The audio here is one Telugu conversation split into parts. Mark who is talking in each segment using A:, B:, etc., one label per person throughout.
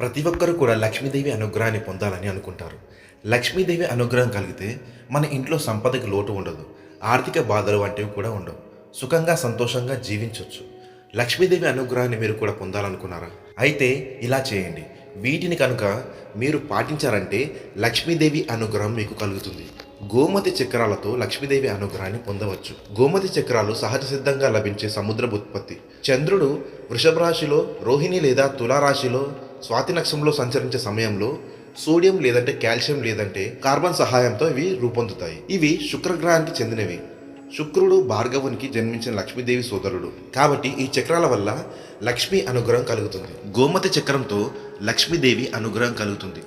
A: ప్రతి ఒక్కరూ కూడా లక్ష్మీదేవి అనుగ్రహాన్ని పొందాలని అనుకుంటారు. లక్ష్మీదేవి అనుగ్రహం కలిగితే మన ఇంట్లో సంపదకి లోటు ఉండదు ఆర్థిక బాధలు వంటివి కూడా ఉండవు. సుఖంగా సంతోషంగా జీవించవచ్చు లక్ష్మీదేవి అనుగ్రహాన్ని మీరు కూడా పొందాలనుకున్నారా? అయితే ఇలా చేయండి. వీటిని కనుక మీరు పాటించారంటే లక్ష్మీదేవి అనుగ్రహం మీకు కలుగుతుంది. గోమతి చక్రాలతో లక్ష్మీదేవి అనుగ్రహాన్ని పొందవచ్చు. గోమతి చక్రాలు సహజ సిద్ధంగా లభించే సముద్రపు ఉత్పత్తి. చంద్రుడు వృషభ రాశిలో రోహిణి లేదా తులారాశిలో స్వాతి నక్షంలో సంచరించే సమయంలో సోడియం లేదంటే కాల్షియం లేదంటే కార్బన్ సహాయంతో ఇవి రూపొందుతాయి. ఇవి శుక్రగ్రహానికి చెందినవి. శుక్రుడు భార్గవునికి జన్మించిన లక్ష్మీదేవి సోదరుడు. కాబట్టి ఈ చక్రాల వల్ల లక్ష్మీ అనుగ్రహం కలుగుతుంది. గోమతి చక్రంతో లక్ష్మీదేవి అనుగ్రహం కలుగుతుంది.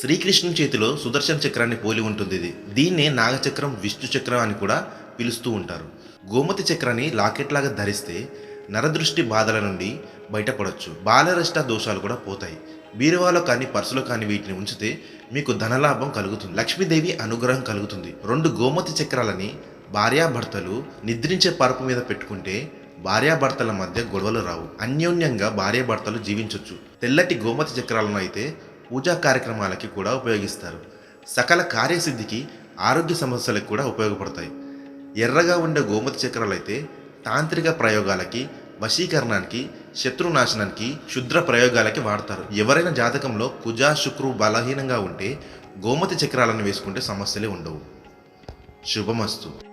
A: శ్రీకృష్ణుని చేతిలో సుదర్శన చక్రాన్ని పోలి ఉంటుంది ఇది. దీన్నే నాగచక్రం విష్ణు చక్రం అని కూడా పిలుస్తూ ఉంటారు. గోమతి చక్రాన్ని లాకెట్ లాగా ధరిస్తే నరదృష్టి బాధల నుండి బయటపడవచ్చు బాలరష్ట దోషాలు కూడా పోతాయి. బీరువాలో కానీ పర్సులో కానీ వీటిని ఉంచితే మీకు ధనలాభం కలుగుతుంది. లక్ష్మీదేవి అనుగ్రహం కలుగుతుంది. రెండు గోమతి చక్రాలని భార్యాభర్తలు నిద్రించే పరుపు మీద పెట్టుకుంటే భార్యాభర్తల మధ్య గొడవలు రావు. అన్యోన్యంగా భార్యాభర్తలు జీవించవచ్చు తెల్లటి గోమతి చక్రాలను అయితే పూజా కార్యక్రమాలకి కూడా ఉపయోగిస్తారు. సకల కార్యసిద్ధికి ఆరోగ్య సమస్యలకు కూడా ఉపయోగపడతాయి. ఎర్రగా ఉండే గోమతి చక్రాలు అయితే తాంత్రిక ప్రయోగాలకి వశీకరణానికి శత్రునాశనానికి క్షుద్ర ప్రయోగాలకి వాడతారు. ఎవరైనా జాతకంలో కుజ శుక్రు బలహీనంగా ఉంటే గోమతి చక్రాలను వేసుకుంటే సమస్యలే ఉండవు. శుభమస్తు.